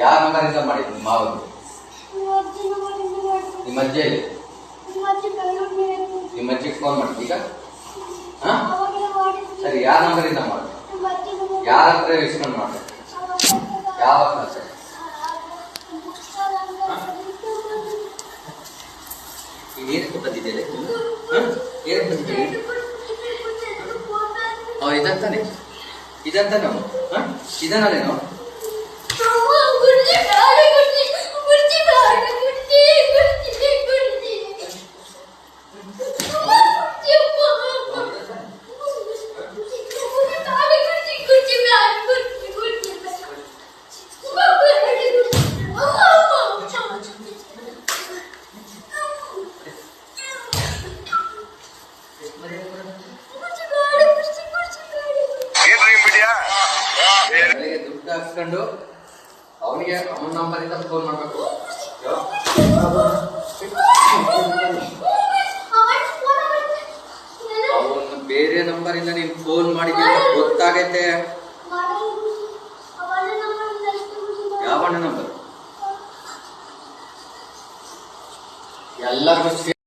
ಯಾರ ಮಗನಿಂದ ಮಾಡಿದ್ರು ಮಾವನು. ನಿಮ್ಮ ಅಜ್ಜಿ? ನಿಮ್ಮ ಅಜ್ಜಿಗೆ ಫೋನ್ ಮಾಡಿ ಈಗ? ಸರಿ, ಯಾರ ನಂಬರಿಂದ ಮಾಡಿ ಯಾರ ಹತ್ರ ಇಸ್ಕೊಂಡು ಮಾಡಿ ಯಾವ ಹತ್ರ ಸರ್ ಏನಕ್ಕೆ ಬಂದಿದ್ದೇನೆ ಏನಕ್ಕೆ ಬಂದಿದ್ದೇನೆ ಅವ ಇದಂತಾನೆ. ಇದಂತಾನೆ ಅವನು. ಹಾ? ಕಂಡು ಅವನಿಗೆ ಅವನ ನಂಬರಿಂದ ಫೋನ್ ಮಾಡ್ಬೇಕು. ಅವನು ಬೇರೆ ನಂಬರಿಂದ ನೀನ್ ಫೋನ್ ಮಾಡಿದ್ದೆ ಅಂತ ಗೊತ್ತಾಗೈತೆ. ಯಾವ ನಂಬರ್ ಎಲ್ಲರಿಗೂ